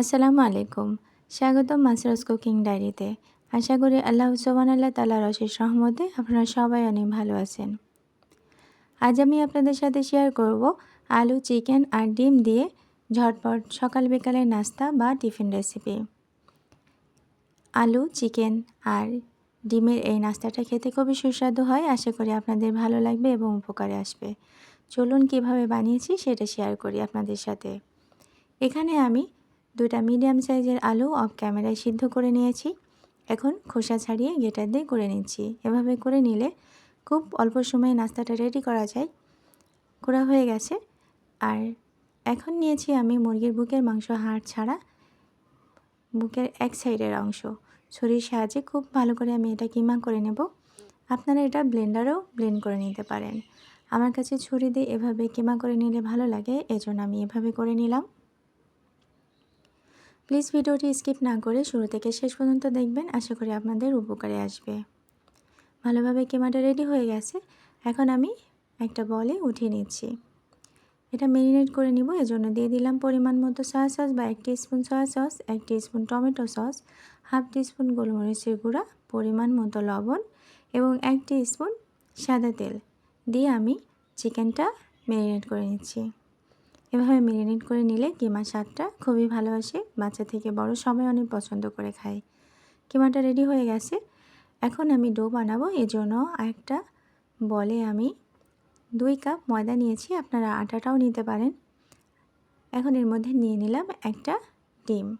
আসসালামু আলাইকুম। স্বাগতম মাসরাস কুকিং ডায়েরিতে। আশা করি আল্লাহ সোবান আল্লাহ তালার অশেষ রহমতে আপনারা সবাই অনেক ভালো আছেন। আজ আমি আপনাদের সাথে শেয়ার করব আলু চিকেন আর ডিম দিয়ে ঝটপট সকাল বিকালের নাস্তা বা টিফিন রেসিপি আলু চিকেন আর ডিমের এই নাস্তাটা খেতে খুবই সুস্বাদু হয়। আশা করি আপনাদের ভালো লাগবে এবং উপকারে আসবে। চলুন কীভাবে বানিয়েছি সেটা শেয়ার করি আপনাদের সাথে। এখানে আমি দুটা মিডিয়াম সাইজের আলু অফ ক্যামেরায় সিদ্ধ করে নিয়েছি। এখন খোসা ছাড়িয়ে গেটার দিয়ে করে নিচ্ছি। এভাবে করে নিলে খুব অল্প সময়ে নাস্তাটা রেডি করা যায়। করা হয়ে গেছে। আর এখন নিয়েছি আমি মুরগির বুকের মাংস হাড় ছাড়া বুকের এক সাইডের অংশ। ছুরির সাহায্যে খুব ভালো করে আমি এটা কিমা করে নেব। আপনারা এটা ব্লেন্ডারেও ব্লেন্ড করে নিতে পারেন। আমার কাছে ছুরি দিয়ে এভাবে কিমা করে নিলে ভালো লাগে, এজন্য আমি এভাবে করে নিলাম। প্লিজ ভিডিওটি স্কিপ না করে শুরু থেকে শেষ পর্যন্ত দেখবেন। আশা করি আপনাদের উপকারে আসবে। ভালোভাবে কেমাটা রেডি হয়ে গেছে। এখন আমি একটা বলে উঠিয়ে নিচ্ছি। এটা মেরিনেট করে নিব। এজন্য দিয়ে দিলাম পরিমাণ মতো সয়া সস বা এক স্পুন সয়া সস এক spoon tomato sauce half teaspoon গোলমরিচের গুঁড়া, পরিমাণ মতো লবণ এবং এক স্পুন সাদা তেল। দিয়ে আমি চিকেনটা মেরিনেট করে নিচ্ছি। এভাবে মেরিনেট করে নিলে কিমা স্বাদটা খুবই ভালোবাসে বাচ্চা থেকে বড় সবাই অনেক পছন্দ করে খায়। কিমাটা রেডি হয়ে গেছে। এখন আমি ডো বানাবো। এজন্য একটা বলে আমি দুই কাপ ময়দা নিয়েছি। আপনারা আটাটাও নিতে পারেন। এখন এর মধ্যে নিয়ে নিলাম একটা ডিম।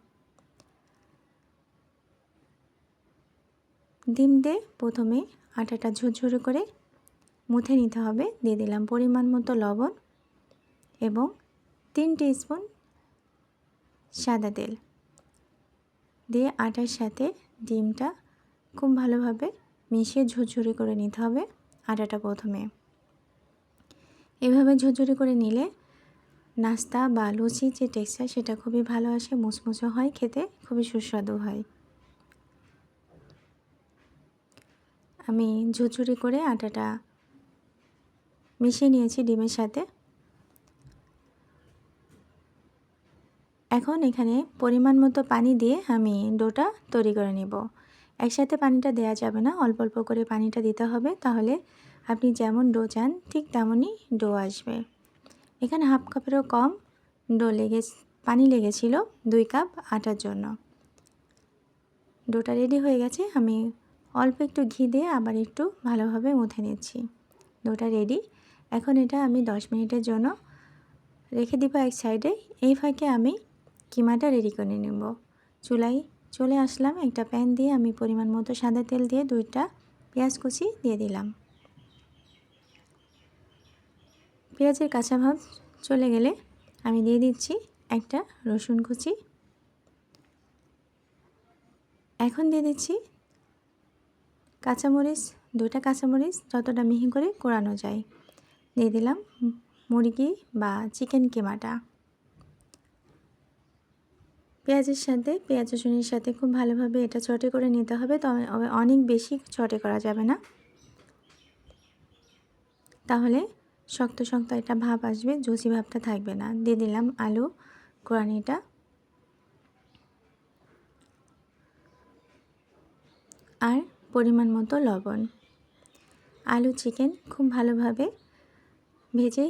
ডিম দিয়ে প্রথমে আটাটা ঝুরঝুরে করে মুথে নিতে হবে। দিয়ে দিলাম পরিমাণ মতো লবণ এবং তিন স্পুন সাদা তেল দিয়ে আটার সাথে ডিমটা খুব ভালোভাবে মিশিয়ে ঝুরঝুরি করে নিতে হবে আটাটা প্রথমে। এভাবে ঝুরঝুরি করে নিলে নাস্তা বা লুচি যে টেক্সচার সেটা খুবই ভালো আসে, মুচমুচো হয়, খেতে খুবই সুস্বাদু হয়। আমি ঝুরঝুরি করে আটাটা মিশিয়ে নিয়েছি ডিমের সাথে। এখন এখানে পরিমাণ মতো পানি দিয়ে আমি ডোটা তৈরি করে নেব। একসাথে পানিটা দেওয়া যাবে না, অল্প অল্প করে পানিটা দিতে হবে, তাহলে আপনি যেমন ডো চান, ঠিক তেমনই ডো আসবে। এখানে হাফ কাপেরও কম ডো লেগে, পানি লেগেছিল দুই কাপ আটার জন্য। ডোটা রেডি হয়ে গেছে, আমি অল্প একটু ঘি দিয়ে আবার একটু ভালোভাবে মুথে নিচ্ছি। ডোটা রেডি। এখন এটা আমি দশ মিনিটের জন্য রেখে দিব এক সাইডে। এই ফাঁকে আমি কিমাটা রেডি করে নেব? চুলাই চলে আসলাম, একটা প্যান দিয়ে আমি পরিমাণ মতো সাদা তেল দিয়ে দুইটা পেঁয়াজ কুচি দিয়ে দিলাম। পেঁয়াজের কাঁচা ভাব চলে গেলে আমি দিয়ে দিচ্ছি একটা রসুন কুচি। এখন দিয়ে দিচ্ছি কাঁচামরিচ দুটা কাঁচামরিচ যতটা মিহি করে কোরানো যায়। দিয়ে দিলাম মুরগি বা চিকেন কিমাটা। পেঁয়াজের সাথে, পেঁয়াজ রসুনের সাথে খুব ভালোভাবে এটা চটে করে নিতে হবে। তবে অনেক বেশি চটে করা যাবে না। তাহলে শক্ত শক্ত একটা ভাব আসবে, জুসি ভাবটা থাকবে না। দিয়ে দিলাম আলু কোরআনিটা আর পরিমাণ মতো লবণ। আলু, চিকেন খুব ভালোভাবে ভেজে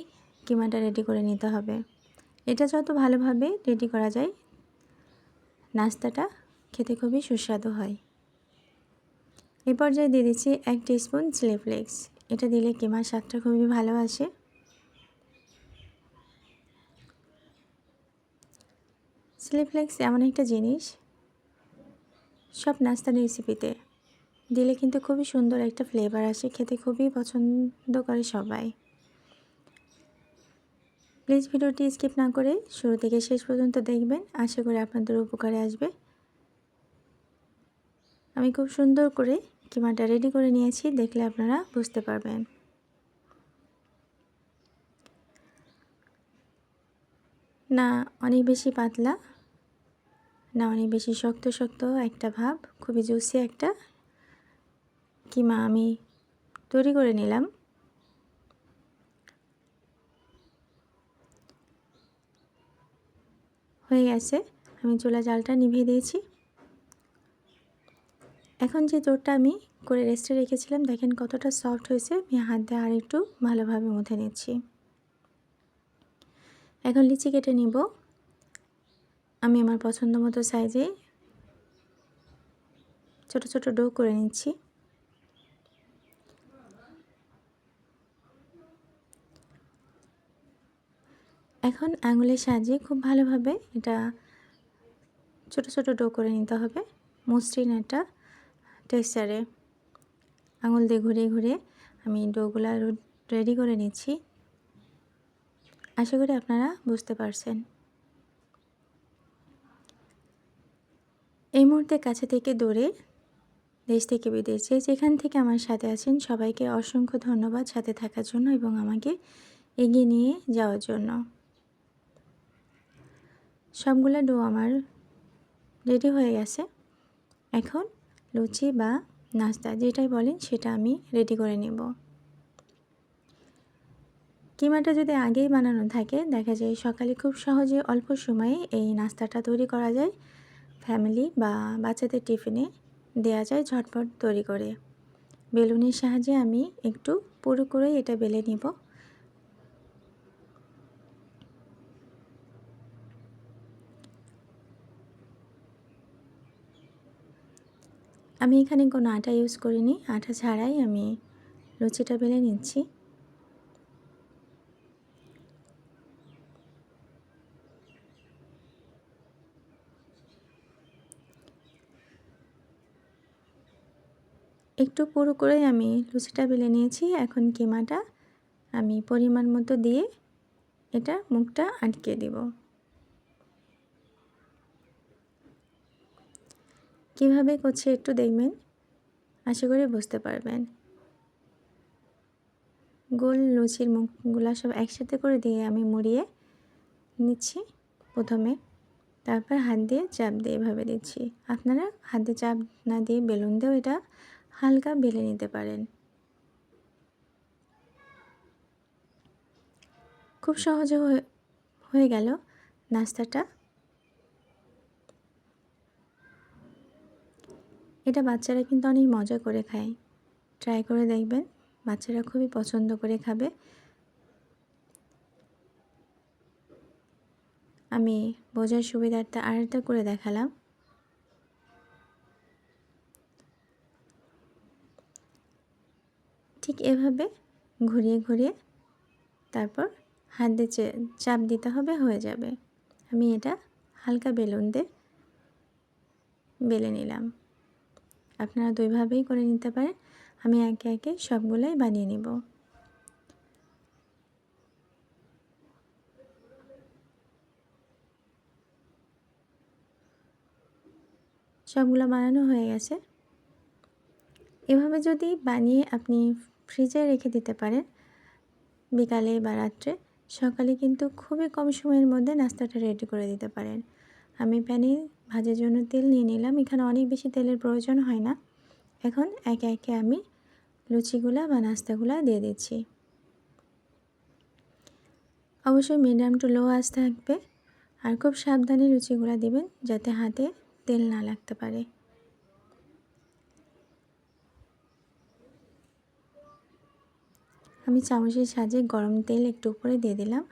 কিমাটা রেডি করে নিতে হবে। এটা যত ভালোভাবে রেডি করা যায় নাস্তাটা খেতে খুবই সুস্বাদু হয়। এই পর্যায়ে দিয়ে দিচ্ছি এক টিস্পুন চিলি ফ্লেক্স। এটা দিলে কিমার স্বাদটা খুবই ভালো আসে। চিলি ফ্লেক্স এমন একটা জিনিস, সব নাস্তার রেসিপিতে দিলে কিন্তু খুবই সুন্দর একটা ফ্লেভার আসে, খেতে খুবই পছন্দ করে সবাই। প্লিজ ভিডিওটি স্কিপ না করে শুরু থেকে শেষ পর্যন্ত দেখবেন। আশা করি আপনাদের উপকারে আসবে। আমি খুব সুন্দর করে কিমাটা রেডি করে নিয়েছি, দেখলে আপনারা বুঝতে পারবেন। না, অনেক বেশি পাতলা, না, অনেক বেশি শক্ত শক্ত একটা ভাব, খুবই জুসি একটা কিমা আমি তৈরি করে নিলাম। হয়ে গেছে। আমি চুলা জালটা নিভিয়ে দিয়েছি। এখন যে জোরটা আমি করে রেস্টে রেখেছিলাম, দেখেন কতটা সফট হয়েছে। আমি হাত দিয়ে আর একটু ভালোভাবে মুথে নিচ্ছি। এখন লিচি কেটে নিব। আমি আমার পছন্দ মতো সাইজে ছোট ছোট ডো করে নিচ্ছি। এখন আঙুলের সাহায্যে খুব ভালোভাবে এটা ছোট ছোট ডো করে নিতে হবে। মসৃণ একটা টেক্সচারে আঙুল দিয়ে ঘুরে ঘুরে আমি ডোগুলা রেডি করে নিচ্ছি। আশা করি আপনারা বুঝতে পারছেন। এই মুহূর্তে কাছে থেকে দূরে দেশ থেকে বিদেশে যেখান থেকে আমার সাথে আছেন সবাইকে অসংখ্য ধন্যবাদ সাথে থাকার জন্য এবং আমাকে এগিয়ে নিয়ে যাওয়ার জন্য। সবগুলো ডো আমার রেডি হয়ে গেছে। এখন লুচি বা নাস্তা যেটাই বলেন সেটা আমি রেডি করে নেব। কিমাটা যদি আগেই বানানো থাকে, দেখা যায় সকালে খুব সহজে অল্প সময়ে এই নাস্তাটা তৈরি করা যায়। ফ্যামিলি বা বাচ্চাদের টিফিনে দেয়া যায় ঝটপট তৈরি করে। বেলুনের সাহায্যে আমি একটু পুরো করেই এটা বেলে নিব। আমি এখানে কোনো আটা ইউজ করিনি। আটা ছাড়াই আমি লুচিটা বেলে নিচ্ছি। একটু পুরো করে আমি লুচিটা বেলে নিয়েছি। এখন কিমাটা আমি পরিমাণ মতো দিয়ে এটা মুখটা আটকে দিব। কীভাবে করছে একটু দেখবেন। আশা করি বুঝতে পারবেন। গোল, লুচির মুখগুলা সব একসাথে করে দিয়ে আমি মুড়িয়ে নিচ্ছি প্রথমে। তারপর হাত দিয়ে চাপ দিয়ে এভাবে দিচ্ছি। আপনারা হাত চাপ না দিয়ে বেলুন দিয়েও এটা হালকা বেলে নিতে পারেন। খুব সহজে হয়ে গেল নাস্তাটা। এটা বাচ্চারা কিন্তু অনেক মজা করে খায়। ট্রাই করে দেখবেন, বাচ্চারা খুবই পছন্দ করে খাবে। আমি বোঝার সুবিধার্থে আরেকটা করে দেখালাম। ঠিক এভাবে ঘুরিয়ে ঘুরিয়ে তারপর হাত দিয়ে চাপ দিতে হবে, হয়ে যাবে। আমি এটা হালকা বেলুন দিয়ে বেলে নিলাম। আপনারা দুইভাবেই করে নিতে পারেন। আমি একে একে সবগুলোই বানিয়ে নিব। সবগুলো বানানো হয়ে গেছে। এভাবে যদি বানিয়ে আপনি ফ্রিজে রেখে দিতে পারেন, বিকালে বা রাত্রে, সকালে কিন্তু খুবই কম সময়ের মধ্যে নাস্তাটা রেডি করে দিতে পারেন। আমি প্যানে ভাজার জন্য তেল নিয়ে নিলাম। এখানে অনেক বেশি তেলের প্রয়োজন হয় না। এখন একে একে আমি লুচিগুলা বা নাস্তাগুলা দিয়ে দিচ্ছি। অবশ্যই মিডিয়াম টু লো আঁচ থাকবে। আর খুব সাবধানে লুচিগুলা দিবেন যাতে হাতে তেল না লাগতে পারে। আমি চামচের সাহায্যে গরম তেল একটু উপরে দিয়ে দিলাম।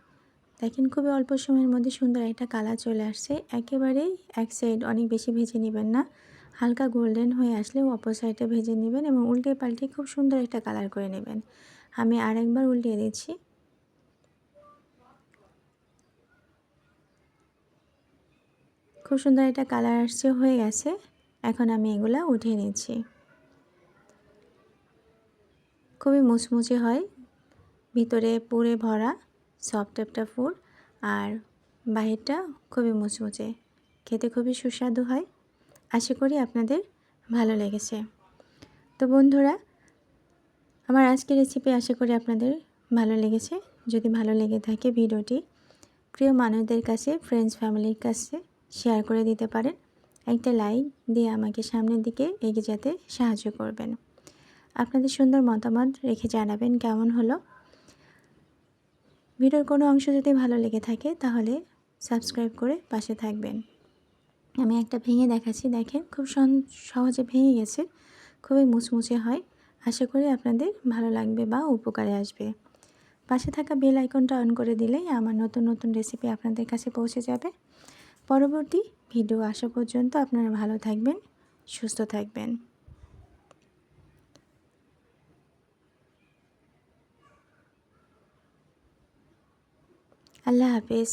দেখেন খুবই অল্প সময়ের মধ্যে সুন্দর একটা কালার চলে আসছে। একেবারেই এক সাইড অনেক বেশি ভেজে নেবেন না। হালকা গোল্ডেন হয়ে আসলে অপর সাইডে ভেজে নেবেন এবং উল্টে পাল্টে খুব সুন্দর একটা কালার করে নেবেন। আমি আরেকবার উল্টিয়ে দিচ্ছি। খুব সুন্দর একটা কালার আসছে, হয়ে গেছে। এখন আমি এগুলা উঠিয়ে নিচ্ছি। খুবই মুচমুচে হয়। ভিতরে পুরে ভরা। সফট একটা ফুল আর বাহিরটা খুবই মুচমুচে। খেতে খুবই সুস্বাদু হয়। আশা করি আপনাদের ভালো লেগেছে। তো বন্ধুরা, আমার আজকের রেসিপি আশা করি আপনাদের ভালো লেগেছে। যদি ভালো লেগে থাকে ভিডিওটি, প্রিয় মানুষদের কাছে ফ্রেন্ডস ফ্যামিলির কাছে শেয়ার করে দিতে পারেন। একটা লাইক দিয়ে আমাকে সামনের দিকে এগিয়ে যেতে সাহায্য করবেন। আপনাদের সুন্দর মতামত রেখে জানাবেন কেমন হলো। ভিডিওর কোনো অংশ যদি ভালো লেগে থাকে, তাহলে সাবস্ক্রাইব করে পাশে থাকবেন। আমি একটা ভেঙে দেখাচ্ছি, দেখেন, খুব সহজে ভেঙে গেছে, খুবই মুচমুচে হয়। আশা করি আপনাদের ভালো লাগবে বা উপকারে আসবে। পাশে থাকা বেল আইকনটা অন করে দিলেই আমার নতুন নতুন রেসিপি আপনাদের কাছে পৌঁছে যাবে। পরবর্তী ভিডিও আসা পর্যন্ত আপনারা ভালো থাকবেন, সুস্থ থাকবেন। আল্লাহ হাফেজ।